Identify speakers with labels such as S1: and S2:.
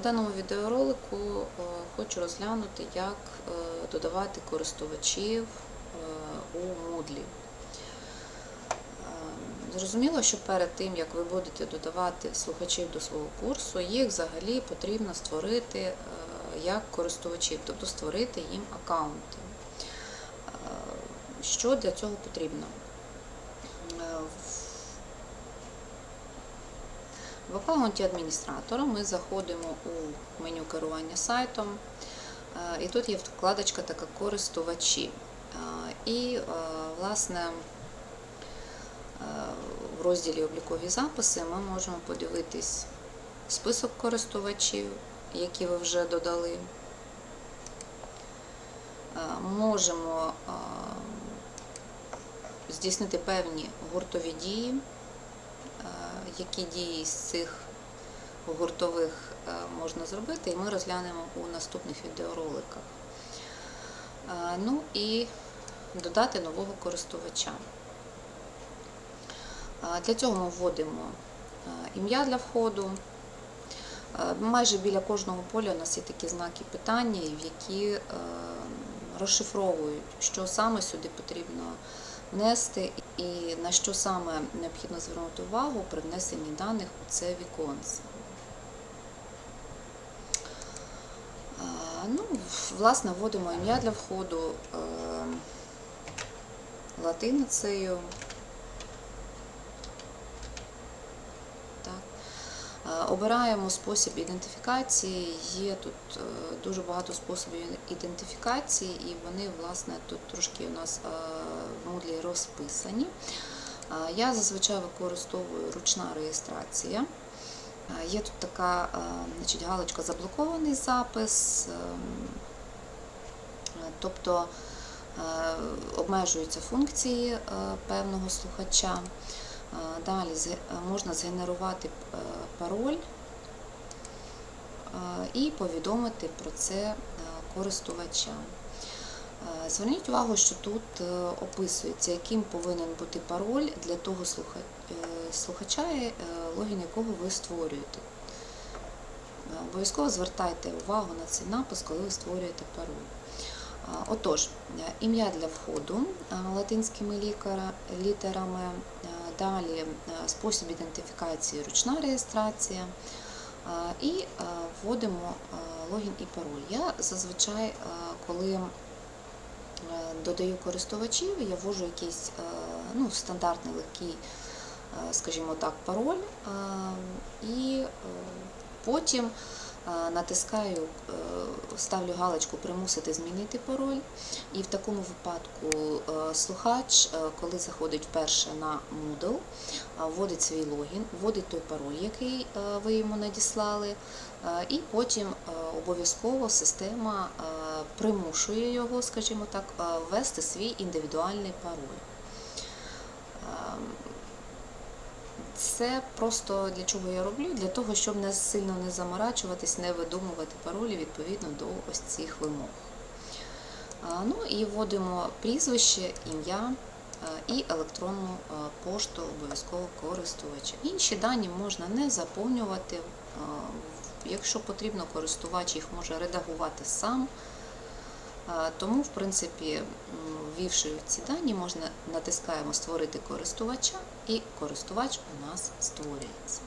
S1: У даному відеоролику е, хочу розглянути, як е, додавати користувачів е, у Moodle. Зрозуміло, що перед тим, як ви будете додавати слухачів до свого курсу, їх взагалі потрібно створити як користувачів, тобто створити їм аккаунти. Що для цього потрібно? Е, в- в аккаунті адміністратора ми заходимо у меню керування сайтом, е, і тут є вкладочка така користувачі. Е, І, е, власне, в розділі облікові записи ми можемо подивитись список користувачів, які ви вже додали. Можемо здійснити певні гуртові дії, які дії з цих гуртових е, можна зробити, і ми розглянемо у наступних відеороликах. Е, Ну і додати нового користувача. Е, Для цього ми вводимо ім'я для входу. Майже біля кожного поля у нас є такі знаки питання, в які розшифровують, що саме сюди потрібно внести і на що саме необхідно звернути увагу при внесенні даних у це віконце. Ну, власне, вводимо ім'я для входу е, латиницею. Так. Е, Обираємо спосіб ідентифікації. Є тут е, дуже багато способів ідентифікації, і вони, власне, тут трошки у нас е, в Moodle розписані. Е, Я зазвичай використовую ручна реєстрація. Е, Є тут така е, значить, галочка заблокований запис, ем, е, тобто е, обмежуються функції е, певного слухача. Е, Далі е, можна згенерувати е, пароль і повідомити про це користувача. Е, Зверніть увагу, що тут описується, яким повинен бути пароль для того слухача, логін якого ви створюєте. Обов'язково звертайте увагу на цей напис, коли ви створюєте пароль. Отож, ім'я для входу латинськими літерами, далі е, спосіб ідентифікації ручна реєстрація е, і е, вводимо логін і пароль. Я зазвичай, коли додаю користувачів, я ввожу якийсь ну, стандартний легкий, скажімо так, пароль і потім натискаю, ставлю галочку примусити змінити пароль. І в такому випадку е, слухач, е, коли заходить вперше на Moodle, е, вводить свій логін, вводить той пароль, який ви йому надіслали, і потім обов'язково система примушує його, скажімо так, ввести свій індивідуальний пароль. Це просто для чого я роблю? Для того, щоб не сильно не заморачуватись, не видумувати паролі відповідно до ось цих вимог. Ну і вводимо прізвище, ім'я і електронну пошту обов'язково користувача. Інші дані можна не заповнювати. Якщо потрібно, користувач їх може редагувати сам. Тому, в принципі, ввівши ці дані, можна натискаємо Створити користувача, і користувач у нас створюється.